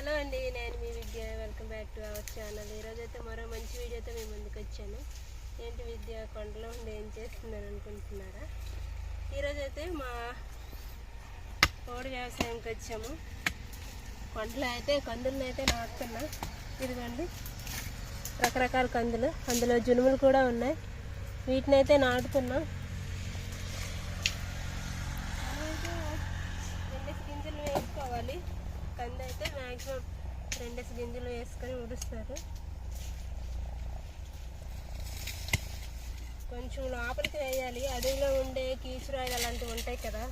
Hello అండి నేను మీ Vidya. Welcome back to our channel. ఈరోజు అయితే మరో మంచి వీడియోతో మీ ముందుకు వచ్చాను. ఏంటి విద్య కొండలో ఉండి ఏం చేస్తున్నారు అనుకుంటున్నారా? ఈరోజు అయితే మా కోడి వ్యవసాయంకి వచ్చాము. కొండలో అయితే కందులను అయితే నాటుతున్నా. ఇదిగోండి రకరకాల కందులు. అందులో జునుములు కూడా ఉన్నాయి. వీటిని అయితే నాటుతున్నాం రెండేసి గింజలు వేసుకోవాలి కంది దాంట్లో మ్యాక్సిమం రెండేసి గింజలు వేసుకొని ఉడుస్తారు కొంచెం లోపలికి వేయాలి. అడవిలో ఉండే కీచురాయిలు అలాంటివి ఉంటాయి కదా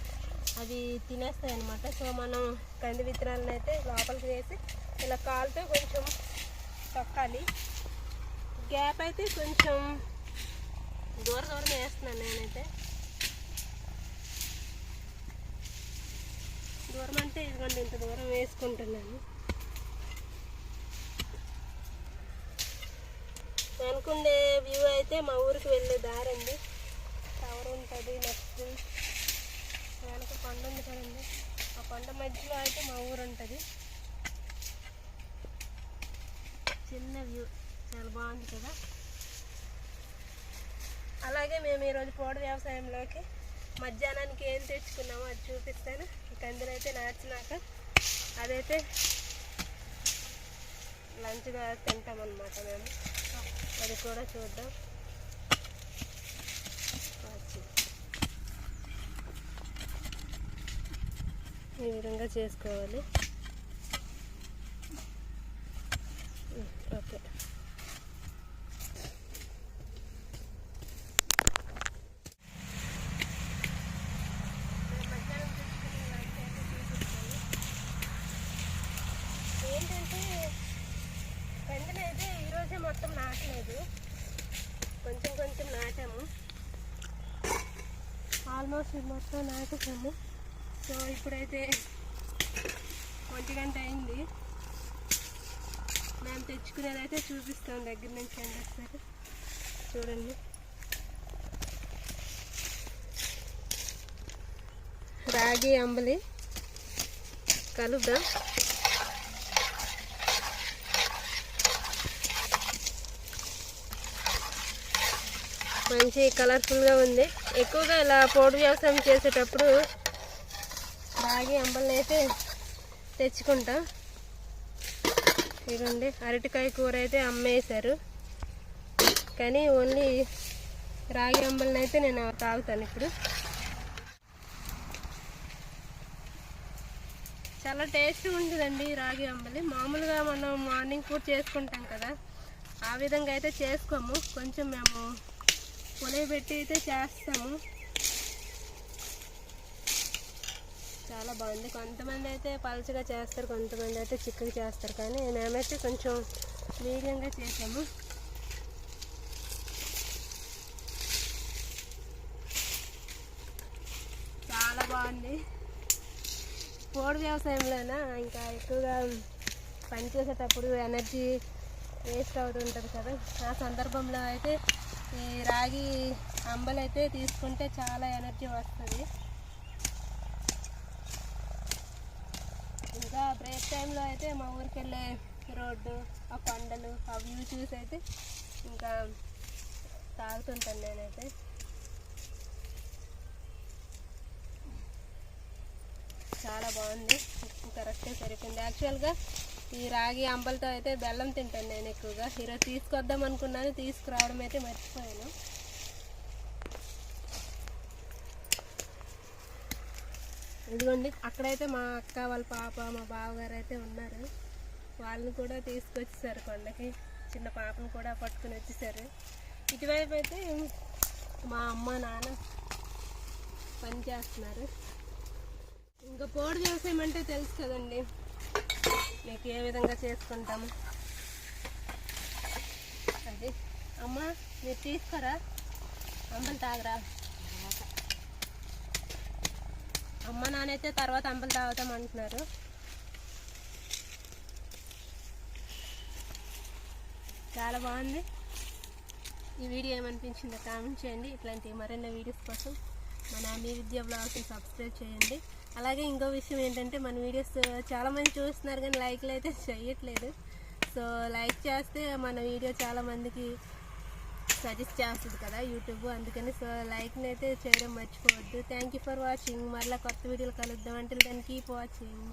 అవి తినేస్తాయి అనమాట సో మనం కంది విత్తనాలను అయితే లోపలికి వేసి ఇలా కాలుతో కొంచెం తొక్కాలి. గ్యాప్ అయితే కొంచెం దూర దూరం వేస్తున్నాను నేనైతే. దూరం అంటే ఇదిగోండి ఇంత దూరం వేసుకుంటున్నాను. అనుకునే వ్యూ అయితే మా ఊరికి వెళ్ళే దారి అండి. టవర్ ఉంటుంది నెక్స్ట్ వెనక కొండ ఉంది కదండి. ఆ కొండ మధ్యలో అయితే మా ఊరు ఉంటుంది. చిన్న వ్యూ. చాలా బాగుంది కదా. అలాగే మేము ఈరోజు పోడు వ్యవసాయంలోకి మధ్యాహ్నానికి ఏం తెచ్చుకున్నామో అది చూపిస్తాను. కందులు అయితే నాచినాక అదైతే లంచ్గా తింటామన్నమాట మేము. అది కూడా చూద్దాం. ఈ విధంగా చేసుకోవాలి ఉమ్, ఓకే మధ్యాహ్నం తెచ్చుకున్న లంచ్ అయితే చూపిస్తాను ఏంటంటే కందిని అయితే ఈరోజే మొత్తం కాదు కొంచెం కొంచెం నాటాము. ఆల్మోస్ట్ మొత్తం నాటేసాము సో ఇప్పుడైతే ఒంటి గంట అయింది. మేము తెచ్చుకునేది అయితే చూపిస్తాం దగ్గర నుంచి అండి ఒకసారి చూడండి. రాగి అంబలి. కలుద్దాం. మంచి కలర్ఫుల్గా ఉంది. ఎక్కువగా ఇలా పోడు వ్యవసాయం చేసేటప్పుడు రాగి అంబలిని అయితే తెచ్చుకుంటాం. ఇదండి అరటికాయ కూర అయితే అమ్మేశారు. కానీ ఓన్లీ రాగి అంబలిని అయితే నేను తాగుతాను ఇప్పుడు. చాలా టేస్ట్ ఉంటుందండి రాగి అంబలి. మామూలుగా మనం మార్నింగ్ ఫుడ్ చేసుకుంటాం కదా ఆ విధంగా అయితే చేసుకోము. కొంచెం మేము పెట్టి అయితే చేస్తాము. చాలా బాగుంది. కొంతమంది అయితే పలుచగా చేస్తారు కొంతమంది అయితే చిక్కగా చేస్తారు. కానీ మేమైతే కొంచెం మీడియంగా చేసాము. చాలా బాగుంది. పోడు వ్యవసాయంలోనా? ఇంకా ఎక్కువగా పని చేసేటప్పుడు ఎనర్జీ వేస్ట్ అవుతుంటుంది కదా. ఆ సందర్భంలో అయితే ఈ రాగి అంబలైతే తీసుకుంటే చాలా ఎనర్జీ వస్తుంది. ఇంకా బ్రేక్ టైంలో అయితే మా ఊరికి వెళ్ళే రోడ్డు ఆ కొండలు ఆ వ్యూ చూసి అయితే ఇంకా తాగుతుంటాను నేనైతే. చాలా బాగుంది. ఉప్పు కరెక్టే సరిపోయింది. యాక్చువల్గా ఈ రాగి అంబలతో అయితే బెల్లం తింటాను నేను ఎక్కువగా. ఈరోజు తీసుకొద్దాం అనుకున్నాను తీసుకురావడం అయితే మర్చిపోయాను. ఇదిగోండి అక్కడైతే మా అక్క వాళ్ళ పాప మా బావగారు అయితే ఉన్నారు. వాళ్ళని కూడా తీసుకొచ్చేసారు కొండకి. చిన్న పాపను కూడా పట్టుకుని వచ్చేసారు. ఇటువైపు అయితే మా అమ్మ నాన్న పని చేస్తున్నారు ఇంకా పోడు వ్యవసాయం అంటే తెలుసు కదండి. మీకు ఏ విధంగా చేసుకుంటాము? అది. అమ్మ మీరు తీసుకోరా? అంబలు తాగరా? అమ్మ నాన్నైతే తర్వాత అంబలు తాగుతాం అంటున్నారు. చాలా బాగుంది. ఈ వీడియో ఏమనిపించిందో కామెంట్ చేయండి. ఇట్లాంటి మరిన్ని వీడియోస్ కోసం మన మీ విద్యా బ్లాగ్స్ని సబ్స్క్రైబ్ చేయండి. అలాగే ఇంకో విషయం ఏంటంటే మన వీడియోస్ చాలామంది చూస్తున్నారు కానీ లైక్లు అయితే చేయట్లేదు. సో లైక్ చేస్తే మన వీడియో చాలా మందికి సజెస్ట్ చేస్తుంది కదా యూట్యూబ్. అందుకని సో లైక్ని అయితే చేయడం మర్చిపోవద్దు. థ్యాంక్ యూ ఫర్ వాచింగ్ మరలా కొత్త వీడియోలు కలుద్దాం. అంటే దాన్ని కీప్ వాచింగ్